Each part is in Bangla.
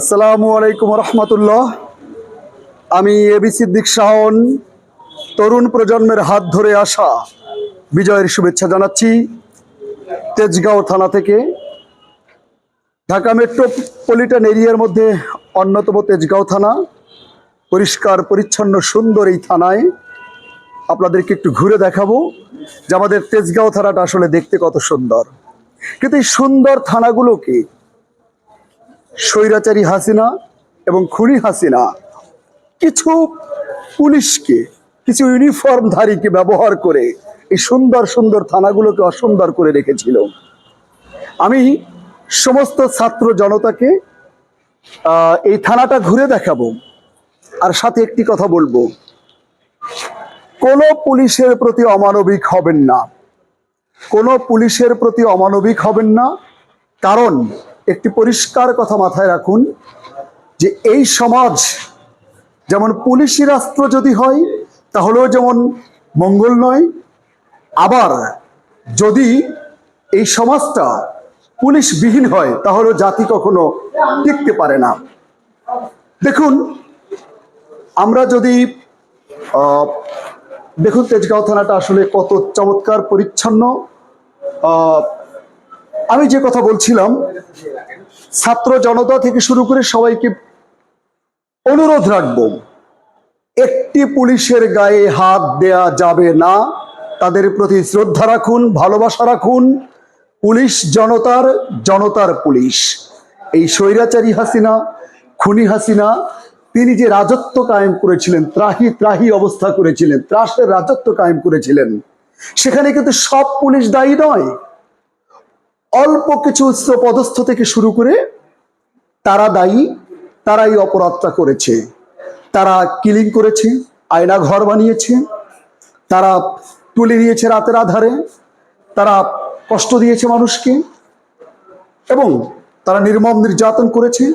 আসসালামু আলাইকুম রহমতুল্লাহ আমি এবি সিদ্দিক শাহন, তরুণ প্রজন্মের হাত ধরে আসা বিজয়ের শুভেচ্ছা জানাচ্ছি তেজগাঁও থানা থেকে। ঢাকা মেট্রোপলিটন এরিয়ার মধ্যে অন্যতম তেজগাঁও থানা। পরিষ্কার, পরিচ্ছন্ন, সুন্দর এই থানায় আপনাদেরকে একটু ঘুরে দেখাবো যে আমাদের তেজগাঁও থানাটা আসলে দেখতে কত সুন্দর। কিন্তু এই সুন্দর থানাগুলোকে স্বৈরাচারী হাসিনা এবং খুনি হাসিনা। কিছু পুলিশকে, কিছু ইউনিফর্মধারীকে ব্যবহার করে এই সুন্দর সুন্দর থানাগুলোকে অসুন্দর করে রেখেছিল। আমি সমস্ত ছাত্র জনতাকে এই থানাটা ঘুরে দেখাবো। আর সাথে একটি কথা বলব। কোনো পুলিশের প্রতি অমানবিক হবেন না। কোনো পুলিশের প্রতি অমানবিক হবেন না। কারণ একটি পরিষ্কার কথা মাথায় রাখুন যে এই সমাজ যেমন পুলিশি রাষ্ট্র যদি হয়, তাহলেও যেমন মঙ্গল নয়, আবার যদি এই সমাজটা পুলিশবিহীন হয়, তাহলেও জাতি কখনো টিকতে পারে না। দেখুন, আমরা যদি দেখুন তেজগাঁও থানাটা আসলে কত চমৎকার, পরিচ্ছন্ন। আমি যে কথা বলছিলাম ছাত্র জনতা থেকে শুরু করে সবাইকে অনুরোধ রাখব, একটি পুলিশের গায়ে হাত দেয়া যাবে না। তাদের প্রতি শ্রদ্ধা রাখুন, ভালোবাসা রাখুন। পুলিশ জনতার জনতার পুলিশ। এই স্বৈরাচারী হাসিনা, খুনি হাসিনা, তিনি যে রাজত্ব কায়েম করেছিলেন, ত্রাহি ত্রাহি অবস্থা করেছিলেন, ত্রাসের রাজত্ব কায়েম করেছিলেন, সেখানে কিন্তু সব পুলিশ দায়ী নয়। অল্প কিছু উচ্চ পদস্থ থেকে শুরু করে তারা দায়ী, তারাই অপরাধটা করেছে। তারা কিলিং করেছে, আয়না ঘর বানিয়েছে, তারা তুলে নিয়েছে রাতের আধারে, তারা কষ্ট দিয়েছে মানুষকে এবং তারা নির্মম নির্যাতন করেছে,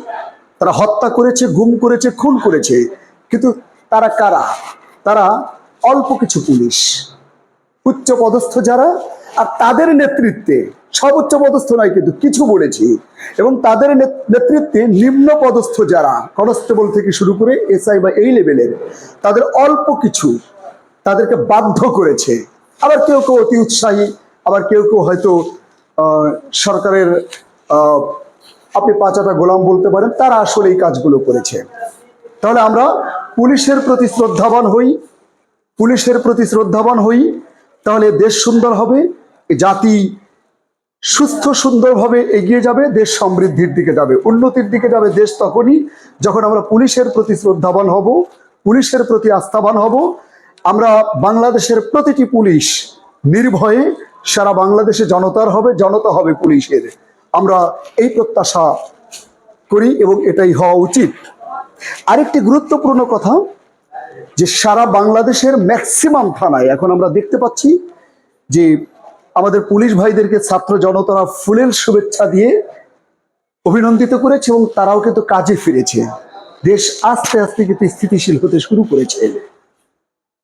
তারা হত্যা করেছে, গুম করেছে, খুন করেছে। কিন্তু তারা কারা? তারা অল্প কিছু পুলিশ। উচ্চ পদস্থ যারা আর তাদের নেতৃত্বে সর্বোচ্চ পদস্থ নয় কিন্তু কিছু বলেছি। এবং তাদের নেত- নেতৃত্বে নিম্ন পদস্থ যারা, কনস্টেবল থেকে শুরু করে এসআই বা এই লেভেলের, তাদের অল্প কিছু তাদেরকে বাধ্য করেছে। আবার কেউ কেউ অতি উৎসাহী, আবার কেউ কেউ হয়তো সরকারের আপনি পাঁচাটা গোলাম বলতে পারেন, তারা আসলে এই কাজগুলো করেছে। তাহলে আমরা পুলিশের প্রতি শ্রদ্ধাবান হই, পুলিশের প্রতি শ্রদ্ধাবান হই, তাহলে দেশ সুন্দর হবে জাতি সুস্থ সুন্দরভাবে এগিয়ে যাবে, দেশ সমৃদ্ধির দিকে যাবে, উন্নতির দিকে যাবে দেশ তখনই যখন আমরা পুলিশের প্রতি শ্রদ্ধাবান হব, পুলিশের প্রতি আস্থাবান হব। আমরা বাংলাদেশের প্রতিটি পুলিশ নির্ভয়ে সারা বাংলাদেশে জনতার হবে, জনতা হবে পুলিশের। আমরা এই প্রত্যাশা করি এবং এটাই হওয়া উচিত। আরেকটি গুরুত্বপূর্ণ কথা, যে সারা বাংলাদেশের ম্যাক্সিমাম থানায় এখন আমরা দেখতে পাচ্ছি যে আমাদের পুলিশ ভাইদেরকে ছাত্র জনতারা ফুলের শুভেচ্ছা দিয়ে অভিনন্দিত করেছে এবং তারাও কিন্তু কাজে ফিরেছে। দেশ আস্তে আস্তে কিন্তু স্থিতিশীল হতে শুরু করেছে।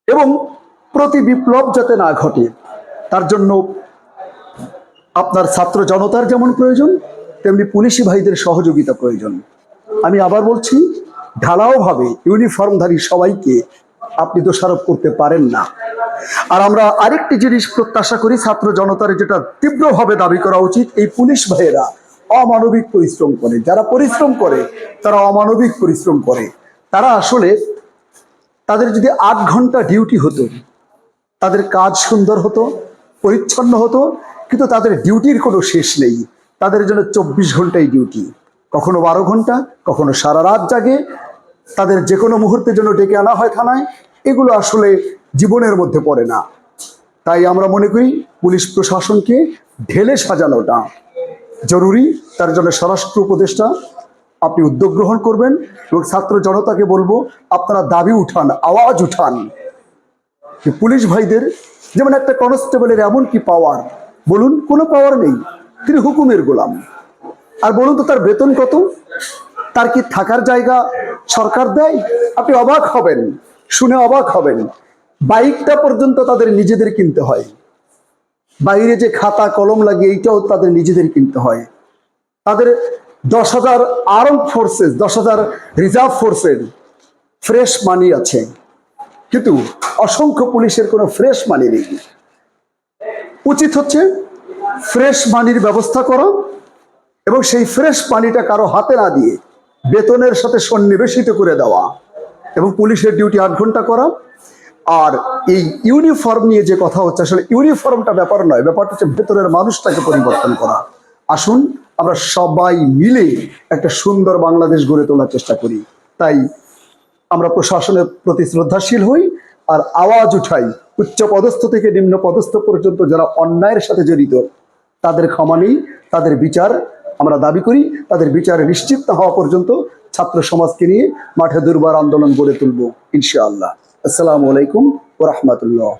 এবং প্রতি বিপ্লব যাতে না ঘটে, তার জন্য আপনার ছাত্র জনতার যেমন প্রয়োজন, তেমনি পুলিশি ভাইদের সহযোগিতা প্রয়োজন। আমি আবার বলছি, ঢালাওভাবে ইউনিফর্মধারী সবাইকে আপনি দোষারোপ করতে পারেন না। আর আমরা আরেকটি জিনিস প্রত্যাশা করি, ছাত্র জনতার যেটা তীব্রভাবে দাবি করা উচিত, এই পুলিশ ভাইয়েরা অমানবিক পরিশ্রম করে। যারা পরিশ্রম করে, তারা অমানবিক পরিশ্রম করে। তারা আসলে তাদের যদি আট ঘণ্টা ডিউটি হতো, তাদের কাজ সুন্দর হতো, পরিচ্ছন্ন হতো, কিন্তু তাদের ডিউটির কোনো শেষ নেই। তাদের জন্য চব্বিশ ঘন্টাই ডিউটি। কখনো বারো ঘণ্টা, কখনো সারা রাত জাগে তাদের যে কোনো মুহূর্তের জন্য ডেকে আনা হয় থানায়। এগুলো আসলে জীবনের মধ্যে পড়ে না। তাই আমরা মনে করি পুলিশ প্রশাসনকে ঢেলে সাজানোটা জরুরি। তার জন্য স্বরাষ্ট্র উপদেষ্টা, আপনি উদ্যোগ গ্রহণ করবেন এবং ছাত্র জনতাকে বলব, আপনারা দাবি উঠান, আওয়াজ উঠান পুলিশ ভাইদের যেমন একটা কনস্টেবলের এমন কি পাওয়ার বলুন, কোনো পাওয়ার নেই, তিনি হুকুমের গোলাম। আর বলুন তো তার বেতন কত? তার কি থাকার জায়গা সরকার দেয়, আপনি অবাক হবেন, শুনে অবাক হবেন। বাইকটা পর্যন্ত তাদের নিজেদের কিনতে হয়। বাইরে যে খাতা, কলম লাগে, এইটাও তাদের নিজেদের কিনতে হয়। তাদের দশ হাজার আর্ম ফোর্সেস, দশ হাজার রিজার্ভ ফোর্সের ফ্রেশ মানি আছে। কিন্তু অসংখ্য পুলিশের কোনো ফ্রেশ মানি নেই। উচিত হচ্ছে ফ্রেশ মানির ব্যবস্থা করা এবং সেই ফ্রেশ পানিটা কারও হাতে না দিয়ে বেতনের সাথে সন্নিবেশিত করে দেওয়া এবং পুলিশের ডিউটি আট ঘণ্টা করা। আর এই ইউনিফর্ম নিয়ে যে কথা হচ্ছে, আসলে ইউনিফর্মটা ব্যাপার নয়, ব্যাপারটা হচ্ছে ভেতরের মানুষটাকে পরিবর্তন করা। আসুন, আমরা সবাই মিলে একটা সুন্দর বাংলাদেশ গড়ে তোলার চেষ্টা করি। তাই আমরা প্রশাসনের প্রতি শ্রদ্ধাশীল হই আর আওয়াজ উঠাই। উচ্চ পদস্থ থেকে নিম্ন পদস্থ পর্যন্ত যারা অন্যায়ের সাথে জড়িত, তাদের ক্ষমা নেই, তাদের বিচার আমরা দাবি করি, তাদের বিচার নিশ্চিত না হওয়া পর্যন্ত ছাত্র সমাজকে নিয়ে মাঠে দুর্বার আন্দোলন গড়ে তুলব, ইনশাআল্লাহ। আসসালামু আলাইকুম ও রহমতুল্লাহ।